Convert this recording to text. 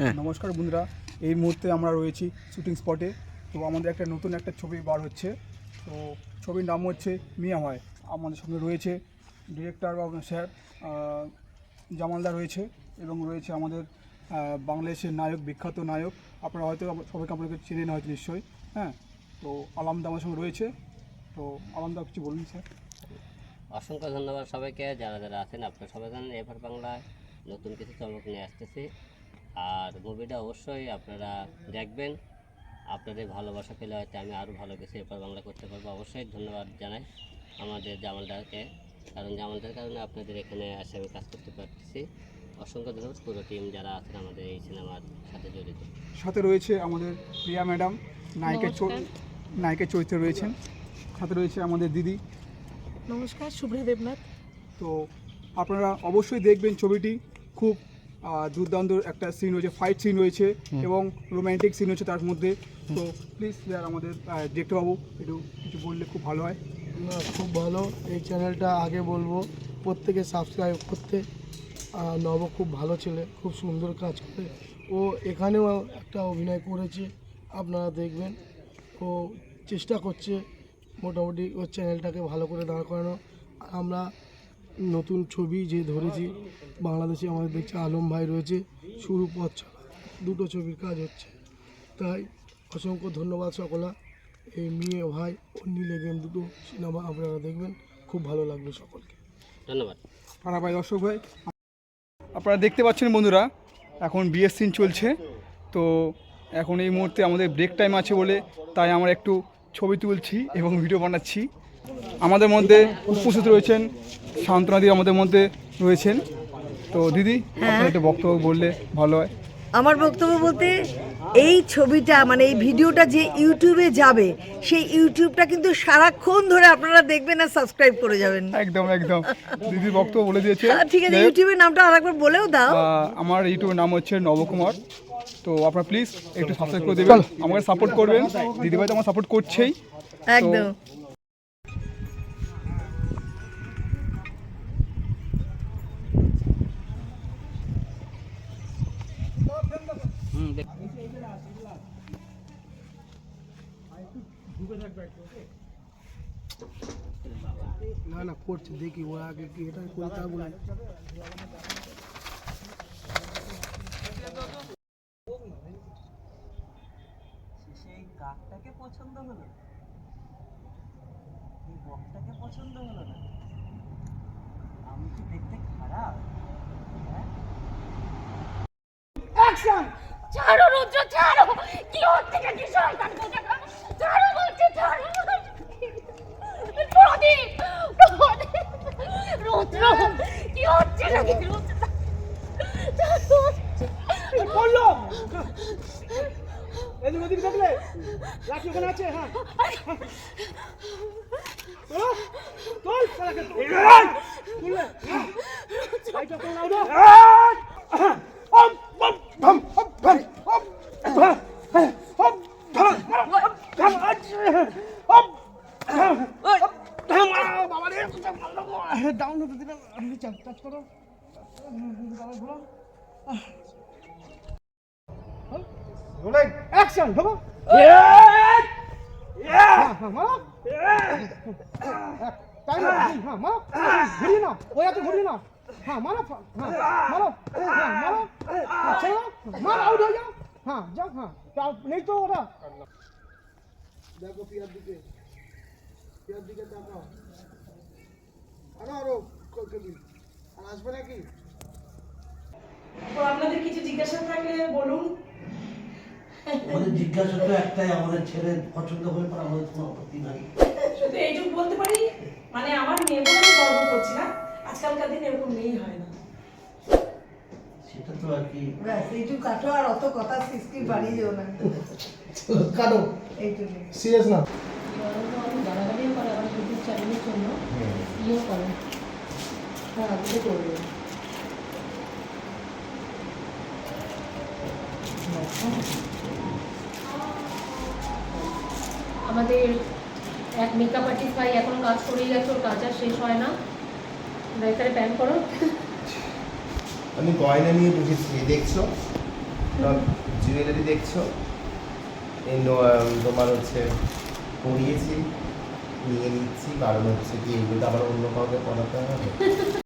হ্যাঁ। নমস্কার বন্ধুরা এই মুহূর্তে আমরা রয়েছি শুটিং স্পটে তো আমাদের একটা নতুন একটা ছবি বার হচ্ছে। তো ছবির নাম হচ্ছে মিয়া হয় আমাদের সঙ্গে রয়েছে ডিরেক্টর বা স্যার জামালদা রয়েছে এবং রয়েছে আমাদের বাংলাদেশের নায়ক বিখ্যাত নায়ক। আপনারা হয়তো সবাইকে আপনাকে চেনেন হয়তো নিশ্চয়ই হ্যাঁ। তো আলামদা আমার সঙ্গে রয়েছে। তো আলামদা কিছু বলুন স্যার। অসংখ্য ধন্যবাদ সবাইকে। যারা যারা আছেন আপনারা সবাই জানেন এফআর বাংলায় নতুন কিছু চমক নিয়ে আসতেছি। আর মুভিটা অবশ্যই আপনারা দেখবেন। আপনাদের ভালোবাসা পেলে হয়তো আমি আরও ভালো কিছু এফআর বাংলা করতে পারব। অবশ্যই ধন্যবাদ জানাই আমাদের জামালদারকে। কারণ জামালদার কারণে আপনাদের এখানে এসে আমি কাজ করতে পারতেছি। অসংখ্য ধন্যবাদ। পুরো টিম যারা আছেন আমাদের এই সিনেমার সাথে জড়িত। সাথে রয়েছে আমাদের প্রিয়া ম্যাডাম নায়িকের নায়িকের চরিত্রে রয়েছেন। সাথে রয়েছে আমাদের দিদি। নমস্কার শুভ্রা দেবনাথ। তো আপনারা অবশ্যই দেখবেন ছবিটি। খুব দুর্দান্ত একটা সিন রয়েছে ফাইট সিন রয়েছে এবং রোম্যান্টিক সিন রয়েছে তার মধ্যে। তো প্লিজ স্যার আমাদের দেখতে পাবো একটু কিছু বললে খুব ভালো হয়। খুব ভালো। এই চ্যানেলটা আগে বলব প্রত্যেকে সাবস্ক্রাইব করতে। আর নব খুব ভালো ছেলে খুব সুন্দর কাজ করে। ও এখানেও একটা অভিনয় করেছে আপনারা দেখবেন। ও চেষ্টা করছে মোটামুটি ওর চ্যানেলটাকে ভালো করে দাঁড় করানো আর আমরা নতুন ছবি যে ধরেছি বাংলাদেশে আমাদের দেখছে আলম ভাই রয়েছে শুরু পথ চলা দুটো ছবির কাজ হচ্ছে। তাই অসংখ্য ধন্যবাদ সকলা। এই মেয়ে ভাই ও নীলে গেম দুটো সিনেমা আপনারা দেখবেন। খুব ভালো লাগবে সকলকে। ধন্যবাদ। পাড়া ভাই দর্শক ভাই আপনারা দেখতে পাচ্ছেন বন্ধুরা এখন বিয়ের সিন চলছে। তো এখন এই মুহূর্তে আমাদের ব্রেক টাইম আছে বলে তাই আমরা একটু ছবি তুলছি এবং ভিডিও বানাচ্ছি। আমাদের মধ্যে উপস্থিত রয়েছেন সান্ত্বনাদি আমাদের মধ্যে রয়েছেন। তো দিদি আপনার একটা বক্তব্য বললে ভালো হয়। আমার বক্তব্য বলতে এই ছবিটা মানে এই ভিডিওটা যে ইউটিউবে যাবে সেই ইউটিউবটা কিন্তু সারাক্ষণ ধরে আপনারা দেখবেন আর সাবস্ক্রাইব করে যাবেন। একদম একদম। দিদির বক্তব্য বলে দিয়েছে। ঠিক আছে ইউটিউবের নামটা আরেকবার বলেও দাও। আমার ইউটিউবের নাম হচ্ছে নবকুমার। তো আপনারা প্লিজ একটু সাবস্ক্রাইব করে দেবেন। আমাকে সাপোর্ট করবেন। দিদিভাই তো আমার সাপোর্ট করছেই। একদম। না না করছে দেখি ওরা আগে কি এটা করে তারপরে সেই কাকটাকে পছন্দ হলো এই বকটাকে পছন্দ হলো না? আমি কি দেখতে খারাপ? হ্যাঁ? ছাড়ো রুদ্র ছাড়ো! কি হচ্ছে? কি শয়তান কোথাকার ছাড়ো বলছে ছাড়ো প্রদীপ প্রদীপ রুদ্র কি হচ্ছে নাকি রুদ্র ছাড়ো বলল এদিক ওদিক দেখলে লাঠি ওখানে আছে হ্যাঁ তোল সারাকে তুললে এইটা তো নাও দাও ডাউন হতে দিলাম চাপ চাপ করো অ্যাকশন ধরো টাইম হ্যাঁ মারো। ঘুরিয়ে নাও। ওই হাতে ঘুরিয়ে নাও। হ্যাঁ মারো হ্যাঁ মারো। হ্যাঁ মারো। হ্যাঁ, ছেড়ে মার আউট হয়ে যাও। হ্যাঁ যাও হ্যাঁ। যাও নেই তো ওরা। দেখো পিয়ার দিকে। পিয়ার দিকে তাকাও। আরও আরও কলকাতি আর আসবে নাকি? তো আপনাদের কিছু জিজ্ঞাসা থাকলে বলুন। আমাদের জিজ্ঞাসা তো একটাই আমাদের ছেলে পছন্দ হয়ে পর আমাদের কোনো আপত্তি নাই। শুধু এইটুকু বলতে পারি মানে আমার মেয়ে বলে আমি গর্ব করছি না আজকালকার দিন এরকম মেয়েই হয় না। সেটা তো আর কি। ব্যাস এইটুকু কাটো আর অত কথা সৃষ্টি বাড়িয়ে যেও না। কাটো। এইটুকু। সিরিয়াস না? করে জন্য ইয়েও করে হ্যাঁ করবে আমাদের এক মেকআপ আর্টিস্ট ভাই এখন কাজ করেই গেছে, ওর কাজ আর শেষ হয় না। এখানে প্যান করো। আমি গয়না নিয়ে বসেছি, দেখছ? জুয়েলারি দেখছ? তোমার হচ্ছে পরিয়েছি, নিয়ে নিচ্ছি কারণ হচ্ছে কি, এগুলো আবার অন্য কাউকে পড়াতে হবে?